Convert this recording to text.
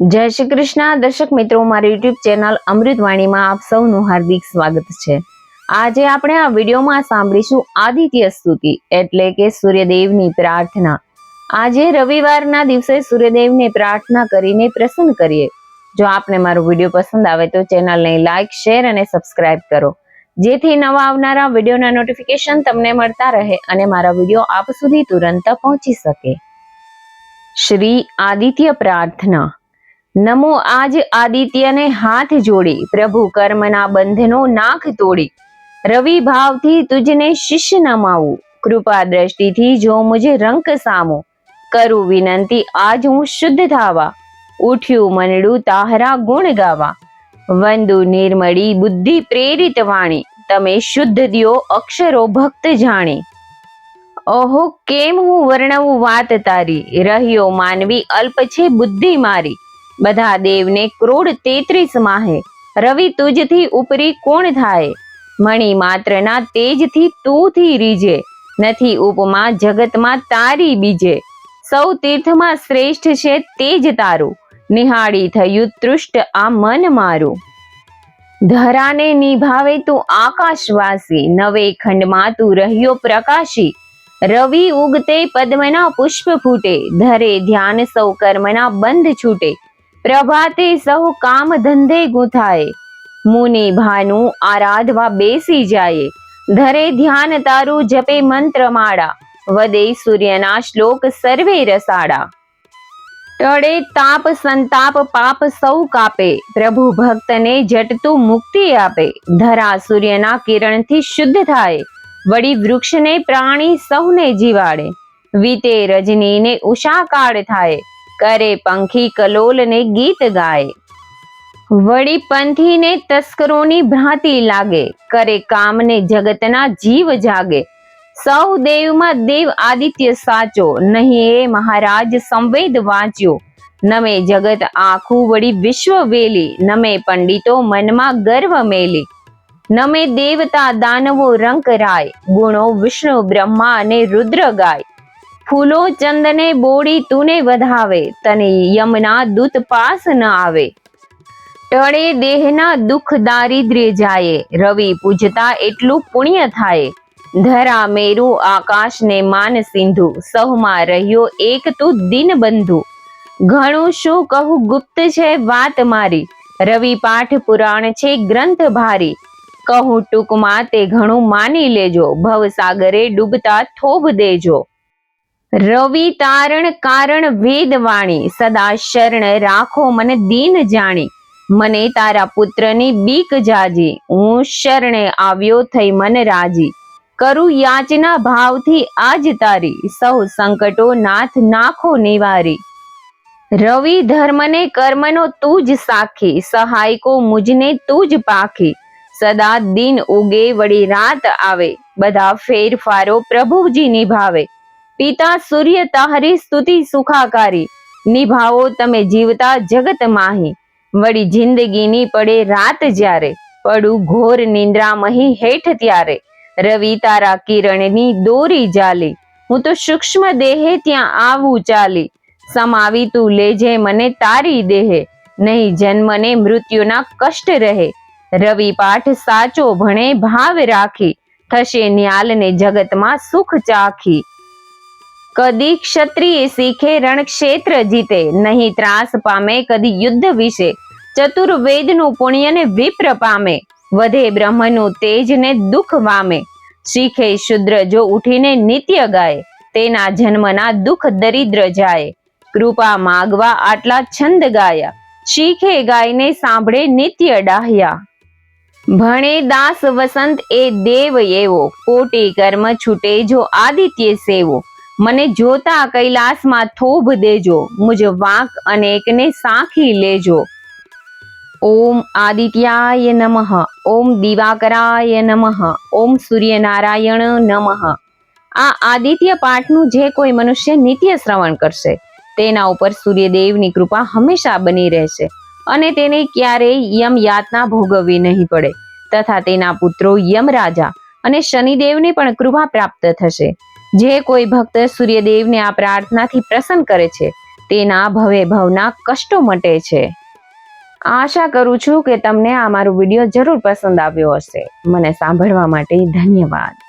જય શ્રી કૃષ્ણ. દર્શક મિત્રો, મારી યુટ્યુબ ચેનલ અમૃતવાણીમાં આપ સૌનું હાર્દિક સ્વાગત છે. આજે આપણે આ વિડીયોમાં સાંભળીશું આદિત્ય સ્તુતિ, એટલે કે સૂર્યદેવની પ્રાર્થના. આજે રવિવારના દિવસે સૂર્યદેવને પ્રાર્થના કરીને પ્રસન્ન કરીએ. જો આપને મારો વીડિયો પસંદ આવે તો ચેનલને લાઈક, શેર અને સબસ્ક્રાઇબ કરો. જેથી નવા આવનારા વિડીયોના નોટિફિકેશન તમને મળતા રહે અને મારા વીડિયો આપ સુધી તુરંત પહોંચી શકે. શ્રી આદિત્ય પ્રાર્થના. નમો આજ આદિત્યને હાથ જોડી, પ્રભુ કર્મના બંધનો નાખ તોડી. રવિ ભાવથી તુજને શિષ્ય નમાવું, કૃપા દ્રષ્ટિથી જો મુજે રંક સામો. કરું વિનંતી આજ હું શુદ્ધ થાવા, ઉઠ્યું મનડું તાહરા ગુણ ગાવા. વંદુ નિર્મળી બુદ્ધિ પ્રેરિત વાણી, તમે શુદ્ધ દિયો અક્ષરો ભક્ત જાણી. ઓહો, કેમ હું વર્ણવું વાત તારી? રહ્યો માનવી અલ્પ છે બુદ્ધિ મારી. બધા દેવને ક્રોડ તેત્રીસ માહે. રવિ તુજથી ઉપરી કોણ થાય? મણિ માત્રના તેજથી તુંથી રીજે. નથી ઉપમા જગતમાં તારી બીજે. સૌ તીર્થમાં શ્રેષ્ઠ છે તેજ તારું. નિહાળી થયું તૃષ્ટ આ મન મારું. ધરાને નિભાવે તું આકાશવાસી. નવે ખંડમાં તું રહ્યો પ્રકાશી. રવિ ઉગતે પદ્મના પુષ્પ ફૂટે. ધરે ધ્યાન સૌ કર્મના બંધ છૂટે. પ્રભાતે સૌ કામ ધંધે ગુથાય. મુનિ ભાનુ આરાધવા બેસી જાય. ધરે ધ્યાન તારું જપે મંત્ર માળા વદે સૂર્યના શ્લોક સર્વે રસાડા ટળે તાપ સંતાપ પાપ સૌ કાપે. પ્રભુ ભક્તને જટતું મુક્તિ આપે. ધરા સૂર્યના કિરણથી શુદ્ધ થાય. વળી વૃક્ષને પ્રાણી સૌને જીવાડે. વીતે રજનીને ઉષાકાળ થાય. કરે, પંખી કલોલને ગીત ગાય. વળી પંથીને તસ્કરોની ભ્રાંતિ લાગે, કરે કામને જગતના જીવ જાગે. સૌ દેવમાં દેવ આદિત્ય સાચો, નહીં એ મહારાજ સંવેદ વાંચ્યો. નમે જગત આખું વળી વિશ્વ વેલી, નમે પંડિતો મનમાં ગર્વ મેલી. નમે દેવતા દાનવો રંક રાય, ગુણો વિષ્ણુ બ્રહ્મા અને રુદ્ર ગાય. ફૂલો ચંદને બોડી તુને વધાવે, તને યમના દૂત પાસ ન આવે. ટળે દેહના દુઃખ દારિદ્ર્ય જાય, રવિ પૂજતા એટલું પુણ્ય થાય. ધરા મેરુ આકાશને માન સિંધુ, સહમાં રહ્યો એક તું દિન બંધુ. ઘણું શું કહું ગુપ્ત છે વાત મારી, રવિ પાઠ પુરાણ છે ગ્રંથ ભારી. કહું ટૂંકમાં તે ઘણું માની લેજો, ભવસાગરે ડૂબતા થોભ દેજો. રવિ તારણ કારણ વેદ વાણી. સદા શરણ રાખો મને દીન જાણી. મને તારા પુત્રની બીક જાજી. હું શરણે આવ્યો થઈ મન રાજી. કરું યાચના ભાવથી આજ તારી. સૌ સંકટો નાથ નાખો નિવારી. રવિ ધર્મને કર્મનો તું જ સાખી. સહાયકો મુજને તું જ પાખી. સદા દિન ઉગે વળી રાત આવે. બધા ફેરફારો પ્રભુજી નિભાવે. પિતા સૂર્ય તાહરી સ્તુતિ સુખાકારી. નિભાવો તમે જીવતા જગત માહી. વળી જિંદગીની પડે રાત જ્યારે. પડું ઘોર નિંદ્રામહી હેઠ ત્યારે. રવિ તારા કિરણની દોરી જાલી. હું તો સૂક્ષ્મ દેહે ત્યાં આવું ચાલી. સમાવી તું લેજે મને તારી દેહે. નહીં જન્મને મૃત્યુના કષ્ટ રહે. રવિ પાઠ સાચો ભણે ભાવ રાખી. થશે ન્યાલને જગતમાં સુખ ચાખી. કદી ક્ષત્રિય શીખે રણક્ષેત્ર જીતે, નહીં ત્રાસ પામે કદી યુદ્ધ વિશે. ચતુર્વેદનું પુણ્યને વિપ્ર પામે, વધે બ્રહ્મનું તેજને દુઃખ વામે. શીખે શુદ્ર જો ઉઠીને નિત્ય ગાય, તેના જન્મના દુઃખ દરિદ્ર જાય. કૃપા માગવા આટલા છંદ ગાયા, શીખે ગાયને સાંભળે નિત્ય ડાહ્યા. ભણે દાસ વસંત એ દેવ એવો, કોટી કર્મ છૂટે જો આદિત્ય સેવો. મને જોતા કૈલાસમાં થોભ દેજો. મુજ વાંક અને એકને સાખી લેજો. ઓમ આદિત્યાય નમઃ. ઓમ દિવાકરાય નમઃ. ઓમ સૂર્યનારાયણ નમઃ. આ આદિત્ય પાઠનું જે કોઈ મનુષ્ય નિત્ય શ્રવણ કરશે, તેના ઉપર સૂર્યદેવની કૃપા હંમેશા બની રહેશે અને તેને ક્યારેય યમ યાતના ભોગવવી નહીં પડે. તથા તેના પુત્રો યમ રાજા અને શનિદેવને પણ કૃપા પ્રાપ્ત થશે. જે કોઈ ભક્ત સૂર્યદેવને આ પ્રાર્થનાથી પ્રસન્ન કરે છે, તેના ભવે ભવના કષ્ટો મટે છે. આશા કરું છું કે તમને આ મારો વીડિયો જરૂર પસંદ આવ્યો હશે. મને સાંભળવા માટે ધન્યવાદ.